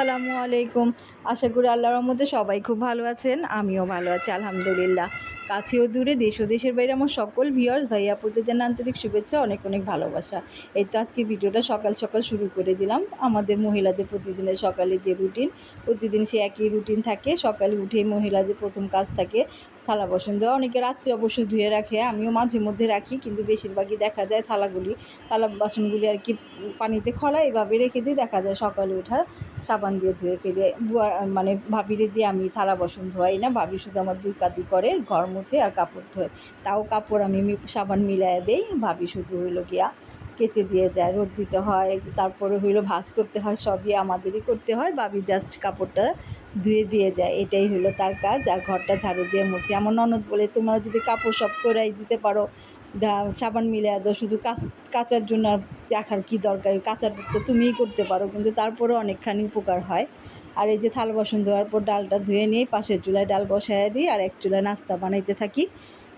আসসালামু আলাইকুম। আশা করি আল্লাহর মধ্যে সবাই খুব ভালো আছেন, আমিও ভালো আছি, আলহামদুলিল্লাহ। কাছেও দূরে, দেশ ও দেশের বাইরে আমার সকল ভিওর্স ভাই আপুদের যেন আন্তরিক শুভেচ্ছা, অনেক অনেক ভালোবাসা। এই তো আজকে ভিডিওটা সকাল সকাল শুরু করে দিলাম। আমাদের মহিলাদের প্রতিদিনের সকালে যে রুটিন প্রতিদিন সে একই রুটিন থাকে। সকালে উঠে মহিলাদের প্রথম কাজ থাকে থালা বাসন। দেওয়া অনেকে রাত্রে অবশ্য ধুয়ে রাখে, আমিও মাঝে মধ্যে রাখি, কিন্তু বেশিরভাগই দেখা যায় থালাগুলি, থালা বাসনগুলি আর কি পানিতে খলা এভাবে রেখে দিই দেখা যায় সকালে ওঠা সাবান দিয়ে ধুয়ে ফেলে। মানে ভাবিরে দিয়ে আমি থালা বাসন ধোয়াই না, ভাবি শুধু আমার দুই কাজই করে, ঘর মুছে আর কাপড় ধোয়। তাও কাপড় আমি সাবান মিলাই দেই, ভাবি শুধু হইল গিয়া কেচে দিয়ে যায়, রোদ দিতে হয়, তারপরে হইল ভাঁজ করতে হয়, সবই আমাদেরই করতে হয়, বাবি জাস্ট কাপড়টা ধুয়ে দিয়ে যায়, এটাই হলো তার কাজ, আর ঘরটা ঝাড়ু দিয়ে মুছে। আমার ননদ বলে, তোমরা যদি কাপড় সব করাই দিতে পারো সাবান মিলে দাও, শুধু কাচ, কাচার জন্য আর দেখার কী দরকার? কাচার তো তুমিই করতে পারো। কিন্তু তারপরেও অনেকখানি উপকার হয়। আর এই যে থাল বাসন ধোয়ার পর ডালটা ধুয়ে নিয়ে পাশের চুলায় ডাল বসায় দিই, আর এক চুলায় নাস্তা বানাইতে থাকি।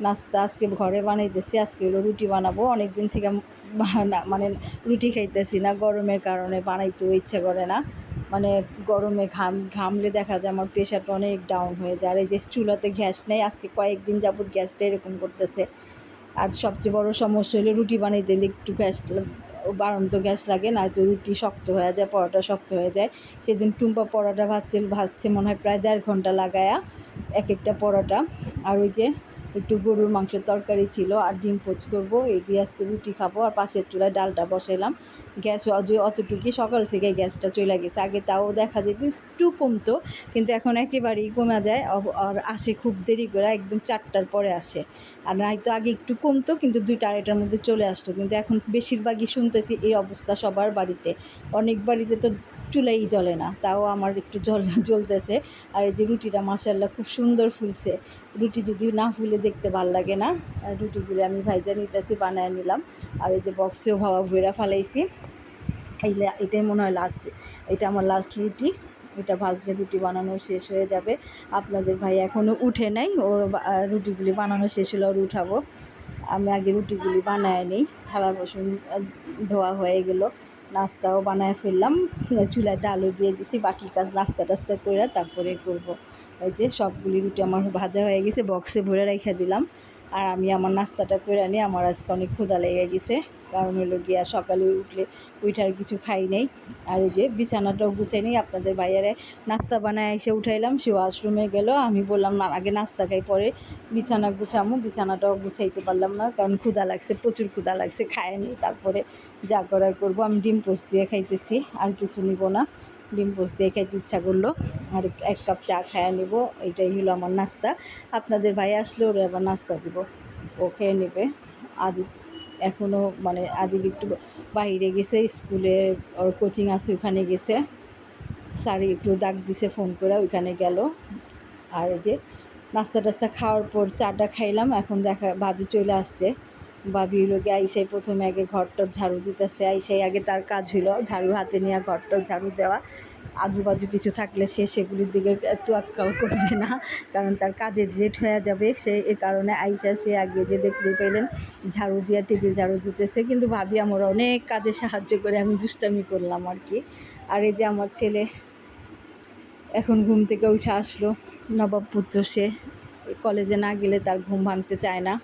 নাস্তা আজকে ঘরে বানাইতেছি, আজকে হলো রুটি বানাবো। অনেক দিন থেকে না- মানে রুটি খাইতেছি না, গরমের কারণে বানাইতেও ইচ্ছে করে না। মানে গরমে ঘাম, ঘামলে দেখা যায় আমার প্রেশারটা অনেক ডাউন হয়ে যায়। আর এই যে চুলাতে গ্যাস নেই, আজকে কয়েকদিন যাবত গ্যাসটা এরকম করতেছে। আর সবচেয়ে বড় সমস্যা হলো রুটি বানাইতে দিলে একটু গ্যাস বাড়ন্ত গ্যাস লাগে না তো রুটি শক্ত হয়ে যায়, পরোটা শক্ত হয়ে যায়। সেদিন টুম্পা পরোটা ভাজছে ভাজছে মনে হয় প্রায় দেড় ঘণ্টা লাগায়া এক একটা পরোটা। আর ওই যে একটু গরুর মাংসের তরকারি ছিল আর ডিম পোচ করব দিয়ে আজকে রুটি খাব আর পাশের চুলায় ডালটা বসাইলাম। গ্যাস অত অতটুকুই সকাল থেকে গ্যাসটা চলে গেছে, আগে তাও দেখা যেত একটু কমতো, কিন্তু এখন একেবারেই কমে যায় আর আসে খুব দেরি করে, একদম চারটার পরে আসে। আর নয়তো আগে একটু কমতো, কিন্তু দুইটা আড়াইটার মধ্যে চলে আসতো, কিন্তু এখন বেশিরভাগই শুনতেছি এই অবস্থা সবার বাড়িতে। অনেক বাড়িতে তো চুলাই জ্বলে না, তাও আমার একটু জল জ্বলতেছে। আর এই যে রুটিটা মাসাল্লাহ খুব সুন্দর ফুলছে। রুটি যদি না ফুলে দেখতে ভালো লাগে না রুটিগুলি আমি ভাইজা নিতেছি, বানায় নিলাম। আর এই যে বক্সেও ভাবা ভুইরা ফালাইছি। এই এটাই মনে হয় লাস্ট এটা আমার লাস্ট রুটি। এটা ভাজলে রুটি বানানো শেষ হয়ে যাবে। আপনাদের ভাই এখনও উঠে নাই, ওর রুটিগুলি বানানো শেষ হলে ওর উঠাবো। আমি আগে রুটিগুলি বানায় নিই, থালা বাসন ধোয়া হয়ে গেল। নাস্তাও বানায় ফেললাম। চুলায় আলু দিয়ে দিছি, বাকি কাজ নাস্তা টাস্তা করে তারপরে করব। এই যে সবগুলি রুটি আমার ভাজা হয়ে গেছে বক্সে ভরে রেখে দিলাম। আর আমি আমার নাস্তাটা করে আনি আমার আজকে অনেক ক্ষুধা লেগে গেছে। কারণ হলো গিয়া সকালে উঠলে উঠার কিছু খাই নেই। আর এই যে বিছানাটাও গুছাই নেই, আপনাদের বাইরে নাস্তা বানায় এসে উঠাইলাম সে ওয়াশরুমে গেল। আমি বললাম, না, আগে নাস্তা খাই, পরে বিছানা গুছামো। বিছানাটাও গুছাইতে পারলাম না, কারণ ক্ষুধা লাগছে, প্রচুর ক্ষুধা লাগছে খায়নি তারপরে যা করার করব, আমি ডিম পোস্ট দিয়ে খাইতেছি, আর কিছু নিব না। ডিম পোস্ট দিয়ে খাইতে ইচ্ছা করল। আর এক- কাপ চা খায়া নিব, এটাই হলো আমার নাস্তা। আপনাদের ভাই আসলে ওরা আবার নাস্তা দিব, ও খেয়ে নেবে। আদি এখনও মানে আদিল একটু বাইরে গেছে, স্কুলে ওর কোচিং আছে, ওখানে গেছে। স্যার একটু ডাক দিছে, ফোন করে ওইখানে গেল। আর এই যে নাস্তা টাস্তা খাওয়ার পর চাটা খাইলাম, এখন দেখা ভাবি চলে আসছে। ভাবি হলো গিয়ে আইসাই প্রথমে আগে ঘরটর ঝাড়ু দিতেছে, আইসাই আগে তার কাজ হলো ঝাড়ু হাতে নিয়ে ঘরটর ঝাড়ু দেওয়া। আজুবাজু কিছু থাকলে সে সেগুলির দিকে তোয়াক্কাও করবে না, কারণ তার কাজের লেট হয়ে যাবে। সে এ কারণে আইসা সে আগে যে দেখতে পেলেন, ঝাড়ু দিয়া টেবিল ঝাড়ু দিতেছে। কিন্তু ভাবি, আমার অনেক কাজে সাহায্য করে, আমি দুষ্টামি করলাম আর কি। আর এই যে আমার ছেলে এখন ঘুম থেকে উঠে আসলো নবাব পুত্র সে কলেজে না গেলে তার ঘুম ভাঙতে চায় না।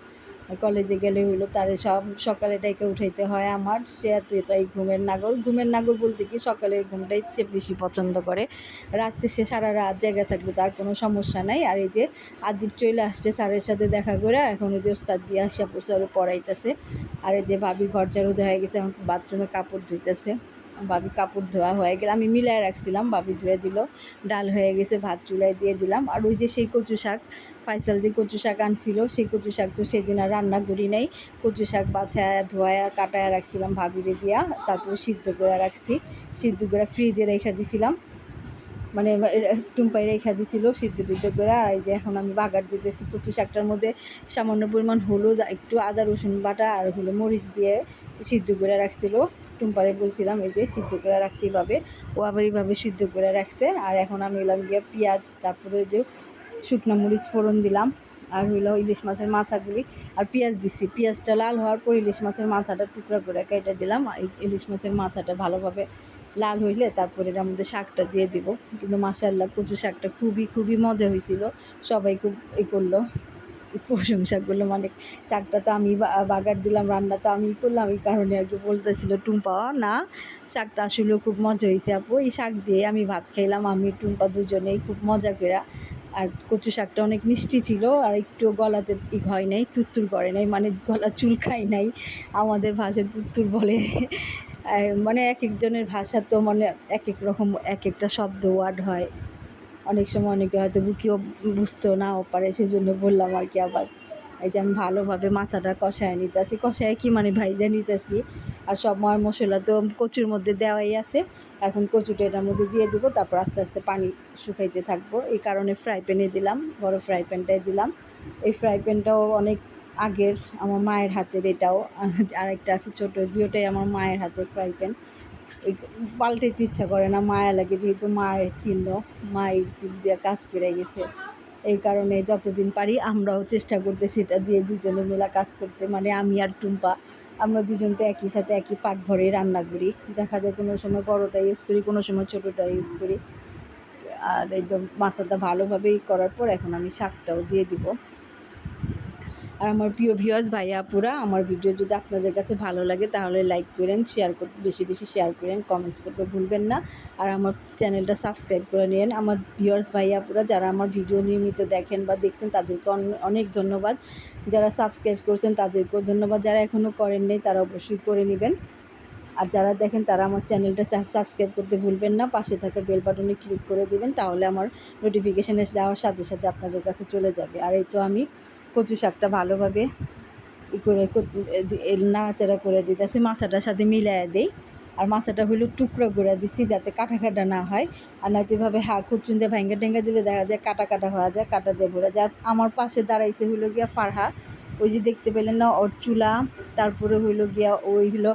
কলেজে গেলে হইল তার সব সকালে ডেকে উঠাইতে হয় আমার। সে এত এটাই ঘুমের নাগর ঘুমের নাগর বলতে কি সকালের ঘুমটাই সে বেশি পছন্দ করে। রাত্রে সে সারা রাত জায়গা থাকবে, তার কোনো সমস্যা নাই। আর এই যে আদিপ চলে আসছে স্যারের সাথে দেখা করে, এখন ওই যে ওস্তাদ জি আসিয়া পড়ছে পড়াইতেছে। আর এই যে ভাবি ঘর ঝাড়ু হয়ে গেছে, এখন বাথরুমে কাপড় ধুইতেছে। ভাবি কাপড় ধোয়া হয়ে গেলে। আমি মিলাই রাখছিলাম ভাবি ধুয়ে দিল, ডাল হয়ে গেছে, ভাত চুলায় দিয়ে দিলাম। আর ওই যে সেই কচু শাক, ফাইসাল যে কচু শাক আনছিল, সেই কচু শাক তো সেদিন আর রান্না করি নাই। কচু শাক বাছায় ধোয়া কাটায় রাখছিলাম ভাবিরে দিয়া, তারপরে সিদ্ধ করে রাখছি। সিদ্ধ করে ফ্রিজে রেখে দিছিলাম। মানে টুম্পাই রেখা দিছিল, সিদ্ধ টিদ্ধ করে। আর এই যে এখন আমি বাগার দিতেছি কচু শাকটার মধ্যে, সামান্য পরিমাণ হলুদ, একটু আদা, রসুন বাটা, আর হলো মরিচ দিয়ে সিদ্ধ করে রাখছিল। টুম্পারে বলছিলাম, এই যে সিদ্ধ করে রাখতেই পাবে ও আবার এইভাবে সিদ্ধ করে রাখছে। আর এখন আমি এলাম গিয়ে পেঁয়াজ, তারপরে যে শুকনো মরিচ ফোড়ন দিলাম। আর হইল ইলিশ মাছের মাথাগুলি। আর পেঁয়াজ দিচ্ছি পেঁয়াজটা লাল হওয়ার পর ইলিশ মাছের মাথাটা টুকরা করে কেটে দিলাম। ইলিশ মাছের মাথাটা ভালোভাবে লাল হইলে তারপরে এর মধ্যে শাকটা দিয়ে দিব। কিন্তু মাসাল্লাহ কচু শাকটা খুবই খুবই মজা হয়েছিল সবাই খুব ই করল। প্রশংসা করল মানে শাকটা তো আমি বাগার দিলাম, রান্না তো আমি করলাম, এই কারণে আর কি বলতেছিল টুম্পা না, শাকটা আসলেও খুব মজা হয়েছে আপু, এই শাক দিয়ে আমি ভাত খাইলাম, আমি টুম্পা দুজনেই খুব মজা করে আর কচু শাকটা অনেক মিষ্টি ছিল, আর একটু গলাতে ই হয় নাই তুত্তুর করে নাই মানে গলা চুল চুলকাই নাই, আমাদের ভাষায় তুত্তুর বলে মানে এক একজনের ভাষা তো মানে এক এক রকম এক একটা শব্দ ওয়ার্ড হয় অনেক সময় অনেকে হয়তো বুকিও বুঝতেও নাও পারে, সেজন্য বললাম আর কি আবার। এই যে আমি ভালোভাবে মাথাটা কষায় নিতেছি। কষায় কি মানে ভাইজা নিতেছি। আর সব ময় মশলা তো কচুর মধ্যে দেওয়াই আছে। এখন কচুটা এটার মধ্যে দিয়ে দিব, তারপর আস্তে আস্তে পানি শুকাইতে থাকব। এই কারণে ফ্রাই প্যানে দিলাম, বড় ফ্রাই প্যানটাই দিলাম। এই ফ্রাই প্যানটাও অনেক আগের আমার মায়ের হাতের এটাও। আরেকটা আছে ছোটো দুটোটাই আমার মায়ের হাতের ফ্রাই প্যান পাল্টাইতে ইচ্ছা করে না, মায়া লাগে যেহেতু মায়ের চিহ্ন মায়ের দিয়ে কাজ করে গেছে। এই কারণে যতদিন পারি আমরাও চেষ্টা করতেছি এটা দিয়ে দুজনে মিলা কাজ করতে মানে আমি আর টুম্পা। আমরা দুজন তো একই সাথে একই পাকঘরে রান্না করি। দেখা যায় কোনো সময় বড়োটা ইউজ করি, কোনো সময় ছোটোটা ইউজ করি। আর একদম মাথাটা ভালোভাবেই করার পর এখন আমি শাকটাও দিয়ে দিব। আর আমার প্রিয় ভিউয়ার্স ভাইয়া, আপুরা, আমার ভিডিও যদি আপনাদের কাছে ভালো লাগে তাহলে লাইক করেন শেয়ার করতে বেশি বেশি শেয়ার করেন কমেন্টস করতে ভুলবেন না। আর আমার চ্যানেলটা সাবস্ক্রাইব করে নিন আমার ভিউয়ার্স ভাইয়া, আপুরা, যারা আমার ভিডিও নিয়মিত দেখেন বা দেখছেন, তাদেরকে অন- অনেক ধন্যবাদ। যারা সাবস্ক্রাইব করছেন, তাদেরকেও ধন্যবাদ। যারা এখনও করেন নেই, তারা অবশ্যই করে নেবেন। আর যারা দেখেন, তারা আমার চ্যানেলটা সাবস্ক্রাইব করতে ভুলবেন না। পাশে থাকা বেল বাটনে ক্লিক করে দিবেন, তাহলে আমার নোটিফিকেশান এসে দেওয়ার সাথে সাথে আপনাদের কাছে চলে যাবে। আর এই তো আমি কচু শাকটা ভালোভাবে ই করে নাড়াচাড়া করে দিতেছি মাছাটার সাথে মিলাই দেই। আর মাছাটা হইল টুকরো করে দিছি যাতে কাটা কাটা না হয়। আর নয়তো এভাবে হা খুরচুন দিয়ে ভেঙ্গা টেঙ্গা দিলে দেখা যায় কাটা কাটা হওয়া যায়, কাটা দিয়ে ভরে যায়। আমার পাশে দাঁড়াইছে হইল গিয়া ফারহা। ওই যে দেখতে পেলেন না, ওর চুলা। তারপরে হইল গিয়া ওই হলো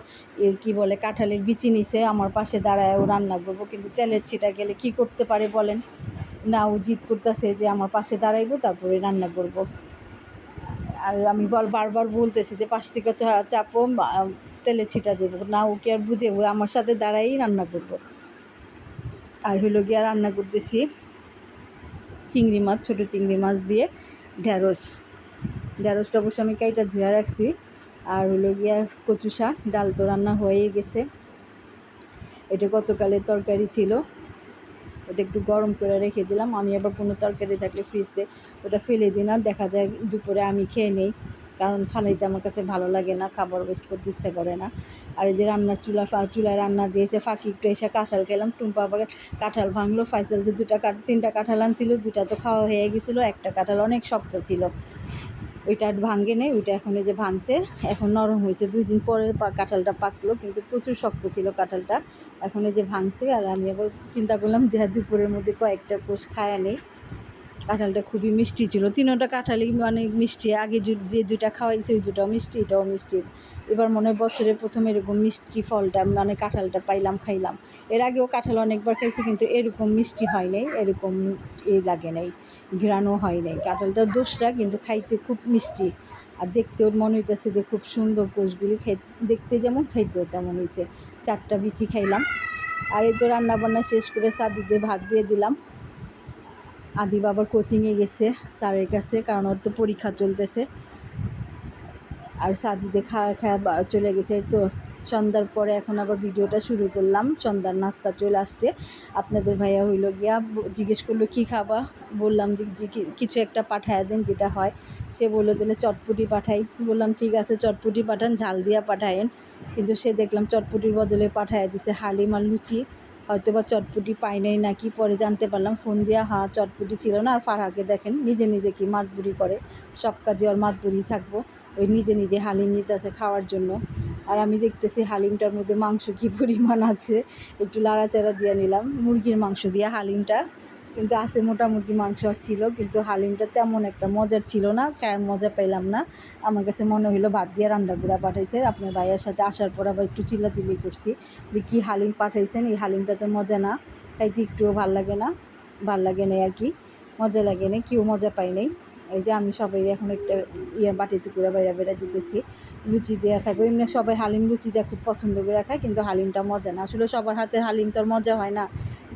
কি বলে, কাঁঠালের বিচি নিছে। আমার পাশে দাঁড়ায় ও রান্না করব। কিন্তু তেলের ছিটা গেলে কি করতে পারে বলেন? না, ও জিদ করতেছে যে আমার পাশে দাঁড়াইবো, তারপরে রান্না করব। আর আমি বল বারবার বলতেছি যে পাশ থেকে চাপো তেলে ছিটা দেবো। না, ও কি আর বুঝে? আমার সাথে দাঁড়াই রান্না করব। আর হইল গিয়া রান্না করতেছি চিংড়ি মাছ, ছোটো চিংড়ি মাছ দিয়ে ঢ্যাঁড়স ঢ্যাঁড়সটা অবশ্য আমি কাইটা ধুয়ে রাখছি। আর হলো গিয়া কচু শাক, ডাল তো রান্না হয়েই গেছে। এটা গতকালের তরকারি ছিল। ওটা একটু গরম করে রেখে দিলাম। আমি আবার কোনো তরকারি থাকলে ফ্রিজতে ওটা ফেলে দিই না, দেখা যায় দুপুরে আমি খেয়ে নেই, কারণ ফালাইতে আমার কাছে ভালো লাগে না, খাবার ওয়েস্ট করতে ইচ্ছা করে না। আর এই যে রান্নার চুলা ফা চুলায় রান্না দিয়েছে ফাঁকি একটু এসে কাঁঠাল খেলাম, টুম্পা আবার কাঁঠাল ভাঙলো, ফাইসাল দুটা কাঠ তিনটা কাঁঠাল আনছিল, দুটা তো খাওয়া হয়ে গেছিল, একটা কাঁঠাল অনেক শক্ত ছিল। ওইটা আর ভাঙ্গে নেই, ওইটা এখন এই যে ভাঙছে। এখন নরম হয়েছে। দুই দিন পরে কাঁঠালটা পাকলো, কিন্তু প্রচুর শক্ত ছিল কাঁঠালটা। এখন এই যে ভাঙছে, আর আমি আবার চিন্তা করলাম যে দুপুরের মধ্যে কয়েকটা কোষ খায়া নেই। কাঁঠালটা খুবই মিষ্টি ছিল। তিনোটা কাঁঠালই মানে মিষ্টি। আগে যে- দুটা খাওয়াইছে, ওই দুটাও মিষ্টি, এটাও মিষ্টি। এবার মনে হয় বছরের প্রথম এরকম মিষ্টি ফলটা মানে কাঁঠালটা পাইলাম, খাইলাম। এর আগেও কাঁঠাল অনেকবার খাইছি, কিন্তু এরকম মিষ্টি হয় নাই, এরকম এ লাগে নাই ঘ্রাণও হয় নাই। কাঁঠালটা দোষটা, কিন্তু খাইতে খুব মিষ্টি। আর দেখতেও মনে হইতেছে যে খুব সুন্দর কোষগুলি খাই, দেখতে যেমন খাইতেও তেমন হয়েছে চারটা বিচি খাইলাম। আর এই তো রান্না বান্না শেষ করে সাদিতে ভাত দিয়ে দিলাম। আদি বাবার কোচিংয়ে গেছে স্যারের কাছে, কারণ ওর তো পরীক্ষা চলতেছে। আর সাদিতে খাওয়া খাওয়া চলে গেছে। তো সন্ধ্যার পরে এখন আবার ভিডিওটা শুরু করলাম। সন্ধ্যার নাস্তা চলে আসতে আপনাদের ভাইয়া হইল গিয়া জিজ্ঞেস করল, কী খাবা? বললাম যে কিছু একটা পাঠায় দেন, যেটা হয়। সে বলল, তাহলে চটপুটি পাঠাই। বললাম, ঠিক আছে, চটপুটি পাঠান, ঝাল দিয়া পাঠায়েন। কিন্তু সে দেখলাম, চটপুটির বদলে পাঠায় দিছে হালিম আর লুচি। হয়তো বা চটপুটি পাই নাই নাকি পরে জানতে পারলাম। ফোন দিয়া, হা, চটপুটি ছিল না। আর ফারহাকে দেখেন, নিজে নিজে কি মাতবুরি করে। সব কাজে ওর মাতবুরি থাকব। ওই নিজে নিজে হালিম নিতেছে খাওয়ার জন্য। আর আমি দেখতেছি হালিমটার মধ্যে মাংস কী পরিমাণ আছে। একটু লাড়াচাড়া দিয়ে নিলাম। মুরগির মাংস দিয়ে হালিমটা। কিন্তু আছে মোটামুটি মাংস ছিল, কিন্তু হালিমটা তেমন একটা মজার ছিল না মজা পেলাম না। আমার কাছে মনে হলো ভাত দিয়ে রান্না গুঁড়া পাঠাইছে, আপনার ভাইয়ের সাথে আসার পর আবার একটু চিল্লাচিল্লি করছি, যে কী হালিম পাঠাইছেন, এই হালিমটা তো মজা না, খাইতে একটুও ভালো লাগে না, ভালো লাগে না আর কি, মজা লাগে না কেউ মজা পাই নাই। এই যে আমি সবাই এখন একটা ইয়ে বাটিতে করে বাইরে বেড়া দিতেছি, লুচি দিয়ে খাইবো, এমনি সবাই হালিম লুচি দিয়ে খুব পছন্দ করে খায়, কিন্তু হালিমটা মজা না। আসলে সবার হাতে হালিম তো মজা হয় না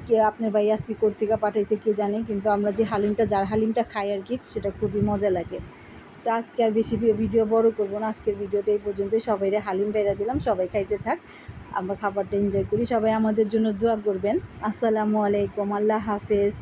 কে আপনার ভাই আজকে কর্তিকা পাঠাইছে কে জানে, কিন্তু আমরা যে হালিমটা, যার হালিমটা খাই আর কি, সেটা খুবই মজা লাগে। তো আজকে আর বেশি ভিডিও বড় করব না, আজকের ভিডিওটা এই পর্যন্ত সবাই হালিম বেড়া দিলাম, সবাই খাইতে থাক। আমরা খাবারটা এনজয় করি, সবাই আমাদের জন্য দোয়া করবেন। আসসালামু আলাইকুম, আল্লাহ হাফেজ।